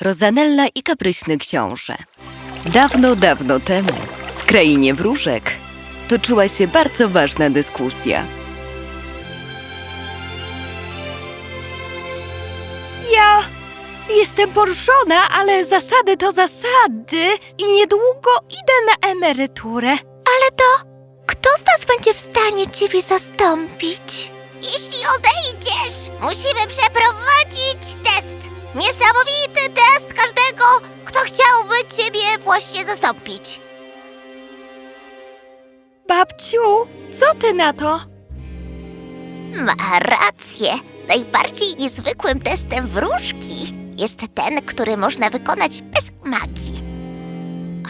Rozanella i kapryśny książę. Dawno, dawno temu, w krainie wróżek, toczyła się bardzo ważna dyskusja. Ja jestem poruszona, ale zasady to zasady i niedługo idę na emeryturę. Ale to kto z nas będzie w stanie ciebie zastąpić? Jeśli odejdziesz, musimy przeprowadzić test. Niesamowity test każdego, kto chciałby ciebie właśnie zastąpić. Babciu, co ty na to? Ma rację. Najbardziej niezwykłym testem wróżki jest ten, który można wykonać bez magii.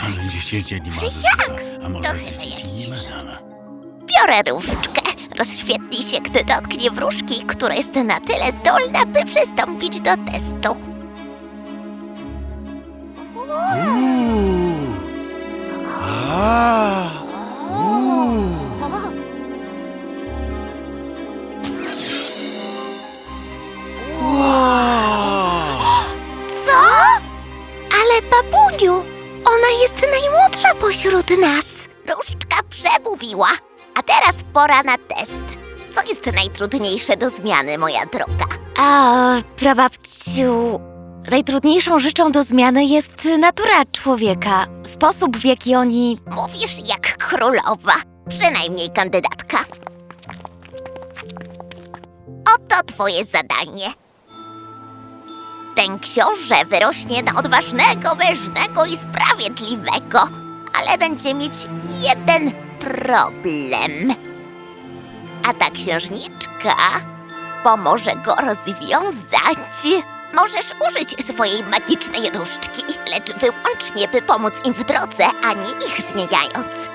Ale dziesięcie nie ma jak? A może To chyba jakiś nie ma? Biorę różdżkę. Rozświetli się, gdy dotknie wróżki, która jest na tyle zdolna, by przystąpić do testu. Co? Ale babuniu, ona jest najmłodsza pośród nas. Różdżka przemówiła. A teraz pora na najtrudniejsze do zmiany, moja droga? A, prababciu, najtrudniejszą rzeczą do zmiany jest natura człowieka, sposób w jaki oni... Mówisz jak królowa, przynajmniej kandydatka. Oto twoje zadanie. Ten książę wyrośnie na odważnego, mężnego i sprawiedliwego, ale będzie mieć jeden problem. A ta księżniczka pomoże go rozwiązać. Możesz użyć swojej magicznej różdżki, lecz wyłącznie, by pomóc im w drodze, a nie ich zmieniając.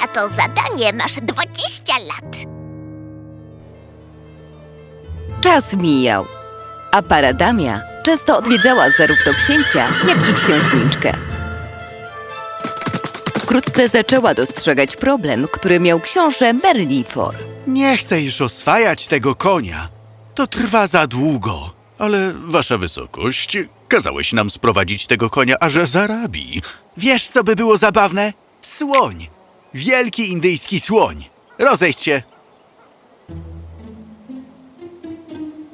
Na to zadanie masz 20 lat. Czas mijał, a Paradamia często odwiedzała zarówno księcia, jak i księżniczkę. Wkrótce zaczęła dostrzegać problem, który miał książę Merlifor. Nie chcę już oswajać tego konia. To trwa za długo. Ale wasza wysokość, kazałeś nam sprowadzić tego konia aż za Arabii. Wiesz, co by było zabawne? Słoń. Wielki indyjski słoń. Rozejdź się.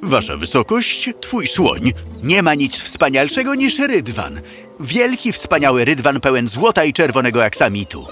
Wasza wysokość, twój słoń. Nie ma nic wspanialszego niż rydwan. Wielki, wspaniały rydwan pełen złota i czerwonego aksamitu.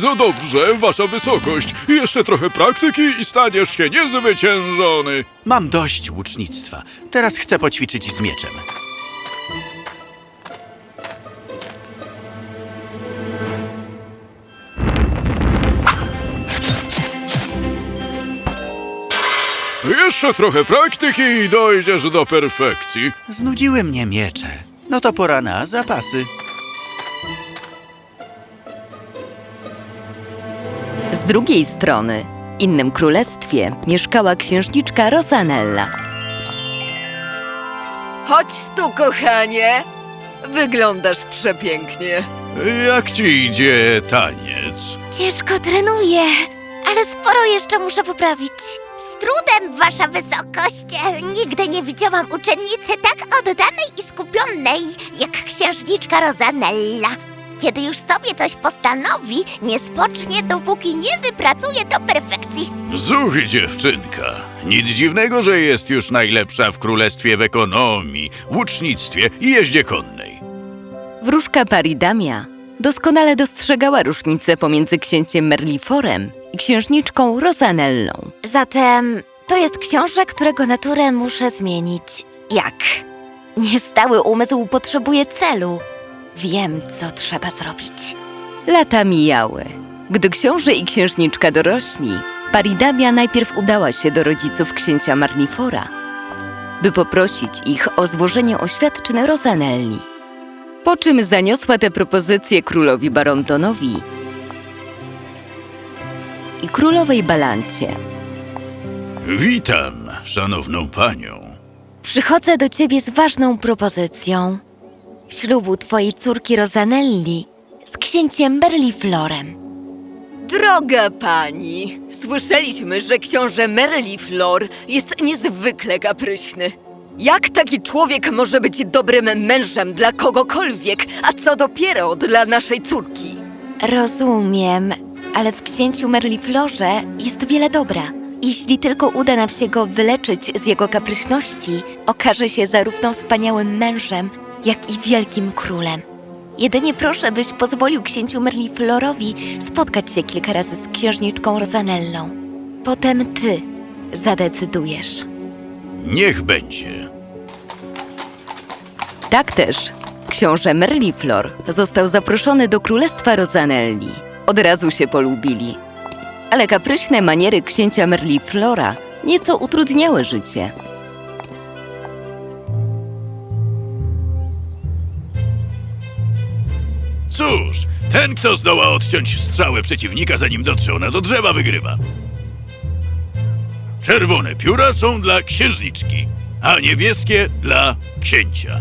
Bardzo dobrze, wasza wysokość. Jeszcze trochę praktyki i staniesz się niezwyciężony. Mam dość łucznictwa. Teraz chcę poćwiczyć z mieczem. Jeszcze trochę praktyki i dojdziesz do perfekcji. Znudziły mnie miecze. No to pora na zapasy. Drugiej strony, w innym królestwie, mieszkała księżniczka Rosanella. Chodź tu, kochanie! Wyglądasz przepięknie. Jak ci idzie taniec? Ciężko trenuję, ale sporo jeszcze muszę poprawić. Z trudem, wasza wysokość. Nigdy nie widziałam uczennicy tak oddanej i skupionej jak księżniczka Rosanella. Kiedy już sobie coś postanowi, nie spocznie, dopóki nie wypracuje do perfekcji. Zuch, dziewczynka. Nic dziwnego, że jest już najlepsza w królestwie w ekonomii, łucznictwie i jeździe konnej. Wróżka Paridamia doskonale dostrzegała różnicę pomiędzy księciem Merliforem i księżniczką Rosanellą. Zatem to jest książę, którego naturę muszę zmienić. Jak? Niestały umysł potrzebuje celu. Wiem, co trzeba zrobić. Lata mijały. Gdy książę i księżniczka dorośli, Paridamia najpierw udała się do rodziców księcia Marnifora, by poprosić ich o złożenie oświadczyn Rosanelli. Po czym zaniosła tę propozycję królowi Barontonowi i królowej Balancie. Witam, szanowną panią. Przychodzę do ciebie z ważną propozycją. Ślubu twojej córki Rosanelli z księciem Berliflorem. Droga pani, słyszeliśmy, że książę Merliflor jest niezwykle kapryśny. Jak taki człowiek może być dobrym mężem dla kogokolwiek, a co dopiero dla naszej córki? Rozumiem, ale w księciu Merliflorze jest wiele dobra. Jeśli tylko uda nam się go wyleczyć z jego kapryśności, okaże się zarówno wspaniałym mężem, jak i wielkim królem. Jedynie proszę, byś pozwolił księciu Merliflorowi spotkać się kilka razy z księżniczką Rosanellą. Potem ty zadecydujesz. Niech będzie. Tak też. Książę Merliflor został zaproszony do królestwa Rosanelli. Od razu się polubili. Ale kapryśne maniery księcia Merliflora nieco utrudniały życie. Cóż, ten, kto zdoła odciąć strzałę przeciwnika, zanim dotrze ona do drzewa, wygrywa. Czerwone pióra są dla księżniczki, a niebieskie dla księcia.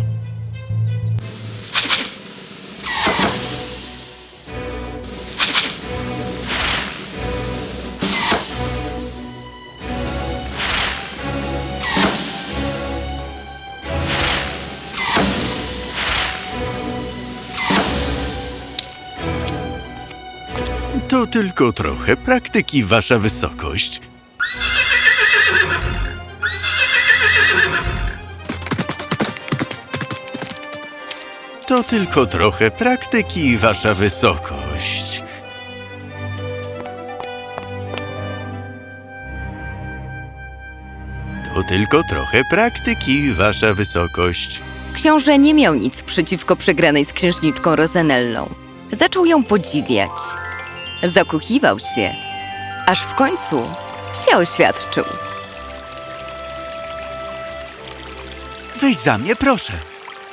To tylko trochę praktyki, wasza wysokość. To tylko trochę praktyki, wasza wysokość. To tylko trochę praktyki, wasza wysokość. Książę nie miał nic przeciwko przegranej z księżniczką Rosanellą. Zaczął ją podziwiać. Zakochiwał się, aż w końcu się oświadczył. Wejdź za mnie, proszę.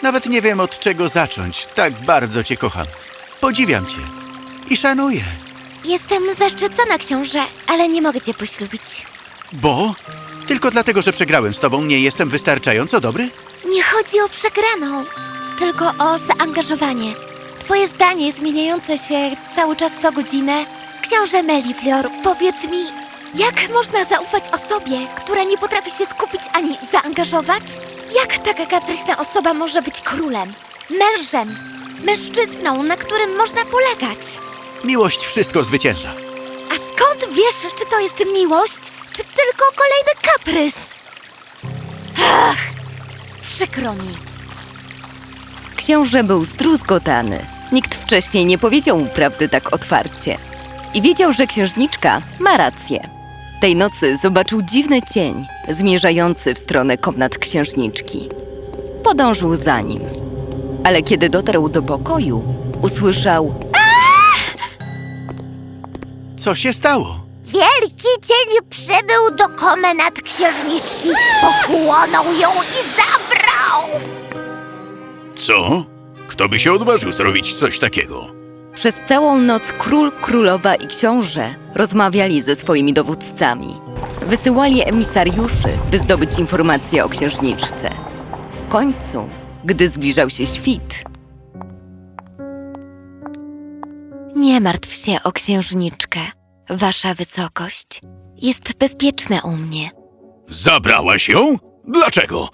Nawet nie wiem od czego zacząć. Tak bardzo cię kocham. Podziwiam cię i szanuję. Jestem zaszczycona, książę, ale nie mogę cię poślubić. Bo? Tylko dlatego, że przegrałem z tobą, nie jestem wystarczająco dobry? Nie chodzi o przegraną, tylko o zaangażowanie. Twoje zdanie zmieniające się cały czas co godzinę. Książę Meliflor, powiedz mi, jak można zaufać osobie, która nie potrafi się skupić ani zaangażować? Jak taka kapryśna osoba może być królem, mężem, mężczyzną, na którym można polegać? Miłość wszystko zwycięża. A skąd wiesz, czy to jest miłość, czy tylko kolejny kaprys? Ach, przykro mi. Książę był zdruzgotany. Nikt wcześniej nie powiedział mu prawdy tak otwarcie. I wiedział, że księżniczka ma rację. Tej nocy zobaczył dziwny cień zmierzający w stronę komnat księżniczki. Podążył za nim. Ale kiedy dotarł do pokoju, usłyszał Co się stało? Wielki cień przybył do komnat księżniczki, pochłonął ją i zabrał. Co? Kto by się odważył zrobić coś takiego? Przez całą noc król, królowa i książę rozmawiali ze swoimi dowódcami. Wysyłali emisariuszy, by zdobyć informacje o księżniczce. W końcu, gdy zbliżał się świt. Nie martw się o księżniczkę, wasza wysokość. Jest bezpieczna u mnie, Zabrałaś ją? Dlaczego?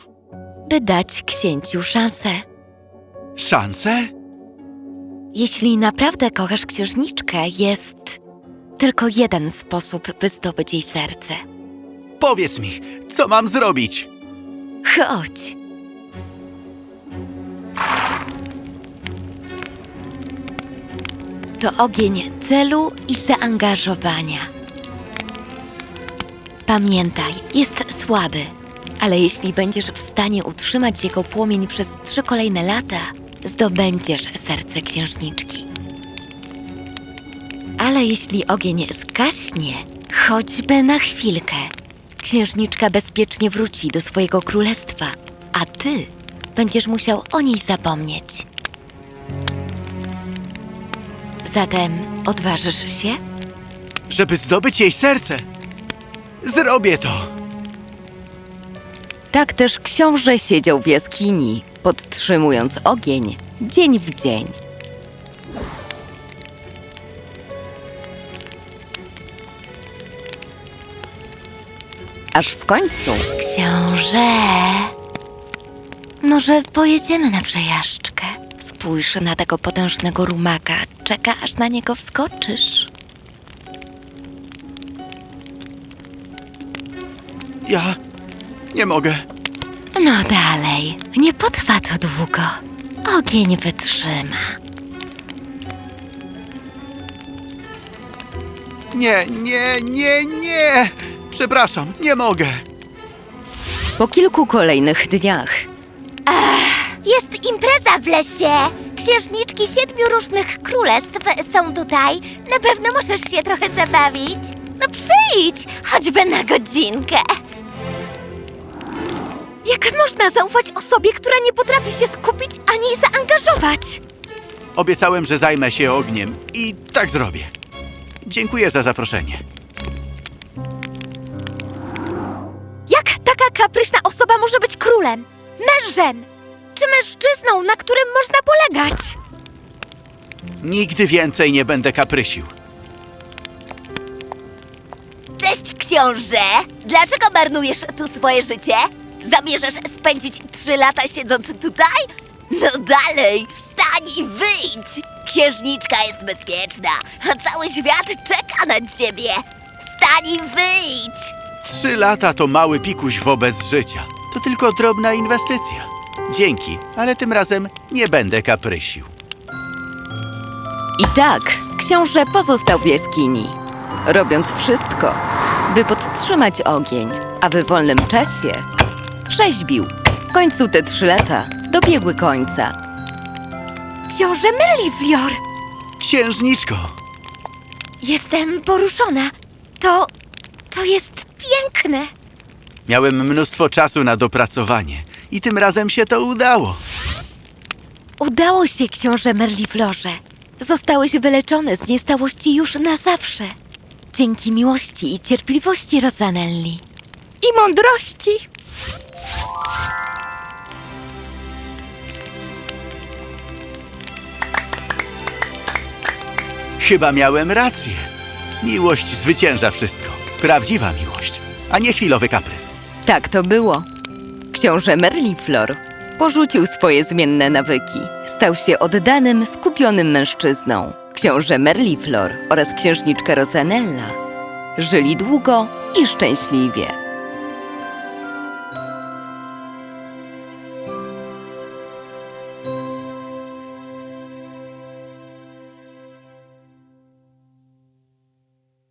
by dać księciu szansę. Szanse? Jeśli naprawdę kochasz księżniczkę, jest tylko jeden sposób, by zdobyć jej serce. Powiedz mi, co mam zrobić? Chodź. To ogień celu i zaangażowania. Pamiętaj, jest słaby, ale jeśli będziesz w stanie utrzymać jego płomień przez trzy kolejne lata, zdobędziesz serce księżniczki. Ale jeśli ogień zgaśnie, choćby na chwilkę, księżniczka bezpiecznie wróci do swojego królestwa, a ty będziesz musiał o niej zapomnieć. Zatem odważysz się? Żeby zdobyć jej serce. Zrobię to. Tak też książę siedział w jaskini, podtrzymując ogień dzień w dzień. Aż w końcu Książę. Może pojedziemy na przejażdżkę? spójrz na tego potężnego rumaka, czeka aż na niego wskoczysz. Ja nie mogę. No dalej, nie potrwa to długo. Ogień wytrzyma. Nie, nie, nie, nie! Przepraszam, nie mogę. Po kilku kolejnych dniach Jest impreza w lesie. Księżniczki siedmiu różnych królestw są tutaj. Na pewno możesz się trochę zabawić. No przyjdź, choćby na godzinkę. Jak można zaufać osobie, która nie potrafi się skupić ani zaangażować? Obiecałem, że zajmę się ogniem i tak zrobię. Dziękuję za zaproszenie. Jak taka kapryśna osoba może być królem, mężem czy mężczyzną, na którym można polegać? Nigdy więcej nie będę kaprysił. Cześć, książę. Dlaczego marnujesz tu swoje życie? Zamierzasz spędzić trzy lata siedząc tutaj? No dalej, wstań i wyjdź! Księżniczka jest bezpieczna, a cały świat czeka na ciebie. Wstań i wyjdź! Trzy lata to mały pikuś wobec życia. To tylko drobna inwestycja. Dzięki, ale tym razem nie będę kaprysił. I tak książę pozostał w jaskini, robiąc wszystko, by podtrzymać ogień, a w wolnym czasie rzeźbił. W końcu te trzy lata dobiegły końca. Książę Merliflior, Księżniczko, jestem poruszona. To... to jest piękne. miałem mnóstwo czasu na dopracowanie i tym razem się to udało. Udało się, książę Merliflorze. Zostałeś wyleczony z niestałości już na zawsze. Dzięki miłości i cierpliwości Rosanelli. I mądrości. Chyba miałem rację. Miłość zwycięża wszystko. Prawdziwa miłość, a nie chwilowy kaprys. Tak to było. Książę Merliflor porzucił swoje zmienne nawyki. Stał się oddanym, skupionym mężczyzną. Książę Merliflor oraz księżniczka Rosanella żyli długo i szczęśliwie.